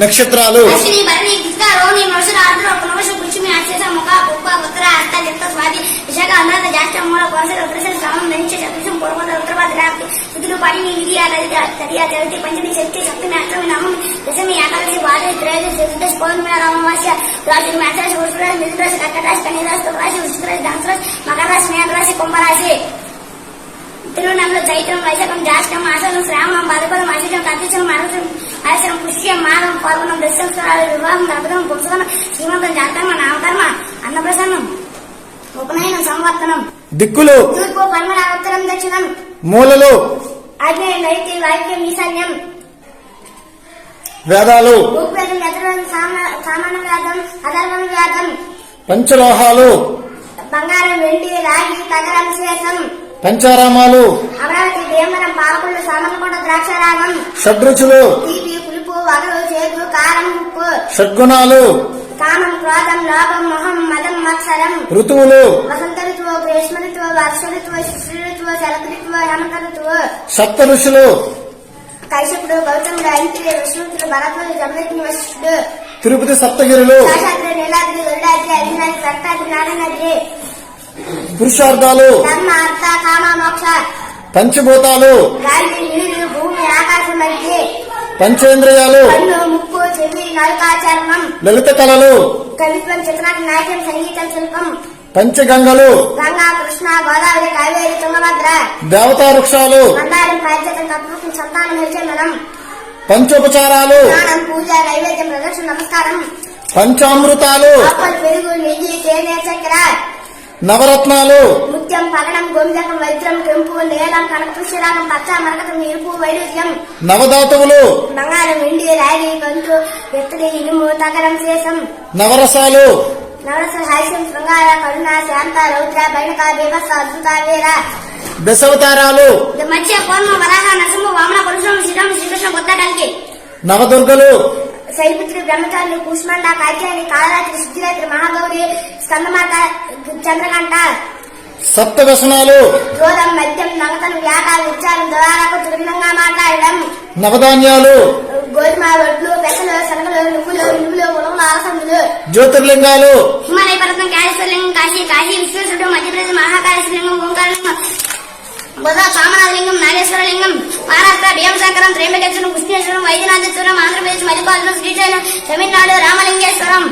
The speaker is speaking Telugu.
నక్షత్రాలు అశ్విని భరణి కృతిక రోహిణి మరుసర ఆర్ద్ర పునవశ పుష్మి అక్షేష ముఖ పుప్ప ఉత్తర హస్త చిత్త స్వాతి విశాఖ అనురాధ జ్యేష్ఠ మూల కోసల ఉత్తరశ శ్రమం ధనించ శతృషం పూర్వద ఉత్తరపాద రాత్రి సుతులు పడిని విధియ లలిత తదియ చవితి పంచమి షష్ఠి సప్తమి అష్టమి నవమి దశమి ఏకాదశి ద్వాదశి త్రయోదశి చతుర్దశి పౌర్ణమి అమావాస్య రాశి మేషరాశి వృషభరాశి మిథునరాశి కర్కటరాశి కన్యరాశి తులరాశి వృషభరాశి ధనురాశి మకర రాశి మేఘరాశి కుంభరాశి తిరువనంలో చైత్రం వైశాఖం జ్యేష్టం ఆషాఢం శ్రావణం భద్రపదం అశిషం కర్తీశం మరసం ఆశ్రం పుష్యం మాఘం పాల్గొనం దశంస్వరాలు వివాహం దర్భదం పుంసకం శ్రీమంతం జాతకర్మ నామకర్మ అన్నప్రసన్నం ఉపనయనం సంవర్తనం దిక్కులు తూర్పు పర్మల ఉత్తరం దక్షిణం మూలలు ఆగ్నేయ నైతి వాక్యం ఈశాన్యం వేదాలు భూప్రదం యథరం సామాన వ్యాధం అధర్వం వ్యాధం పంచలోహాలు బంగారం వెండి రాగి తగరం శేషం పంచారామాలు అమరావతి భీమవరం పాలకొల్లు సామర్లకొండ ద్రాక్షారామం షడ్రుచులు వగరు చేదు కారం ఉప్పు. షడ్గుణాలు. కామం క్రోధం లోభం మొహం మదం మత్సరం. ఋతువులు. వసంత ఋతువు గ్రీష్మ ఋతువు వర్ష ఋతువు శిశు ఋతువు శరత్ ఋతువు హేమంత ఋతువు సప్త ఋషులు. కైశపుడు గౌతముడు ఐంద్రియ విష్ణుతుడు భరతుడు జమదగ్ని వశిష్ఠుడు. తిరుపతి సప్తగిరులు. శాశాద్రి నీలాద్రి గరుడాద్రి అభినాద్రి రక్తాద్రి నారాయణాద్రి. పురుషార్థాలు. ధర్మ అర్థ కామ మోక్ష. పంచభూతాలు. గాలి నీరు భూమి ఆకాశం మధ్య. పంచేంద్రియాలు. లలిత కళలు. కవిత్వం చిత్రాన్ని నాట్యం సంగీతం శిల్పం. పంచగంగలు. దేవతా వృక్షాలు. పంచోపచారాలు. స్నానం పూజ నైవేద్యం ప్రదర్శన నమస్కారం. పంచామృతాలు. నవరత్నాలు. ముత్యం పగడం గోమిదకం వైద్యం కెంపు నీలం కనక శ్రీరాగం పచ్చ మరకతం ఎరుపు వైడూర్యం నవధాతువులు. బంగారం వెండి రాగి కంచు ఎత్తడి ఇనుము తగరం శేషం. నవరసాలు. నవరస హాస్యం శృంగార కరుణ శాంత రౌద్ర బైనక బీభత్స అద్భుత వీర. దశావతారాలు మత్స్య కూర్మ వరాహ నరసింహ వామన పరశురామ శ్రీరామ శ్రీకృష్ణ కొత్త నవదుర్గలు. శైలపుత్రి బ్రహ్మచారి కూష్మండ కాత్యాయని కాళరాత్రి సిద్ధిరాత్రి మహాగౌరి స్కందమాత చంద్రకంఠ సప్త వ్యసనాలు క్రోధం మద్యం నగతను వ్యాట విచారం దురాలకు తురినంగా మాట్లాడడం. నవధాన్యాలు. గోధుమ వడ్లు పెసలు శనగలు నువ్వులు నువ్వులు ఉలవలు అలసందులు జ్యోతిర్లింగాలు. హిమాలయ పర్వతం కాళేశ్వరలింగం కాశీ కాశీ విశ్వేశ్వరుడు మధ్యప్రదేశ్ మహాకాళేశ్వరలింగం ఓంకారలింగం బుధ కామనాథలింగం నాగేశ్వరలింగం మహారాష్ట్ర భీమశంకరం త్రేంబకేశ్వరం కృష్ణేశ్వరం వైద్యనాథేశ్వరం ఆంధ్రప్రదేశ్ మధ్యపాలన శ్రీశైలం తమిళనాడు రామలింగేశ్వరం.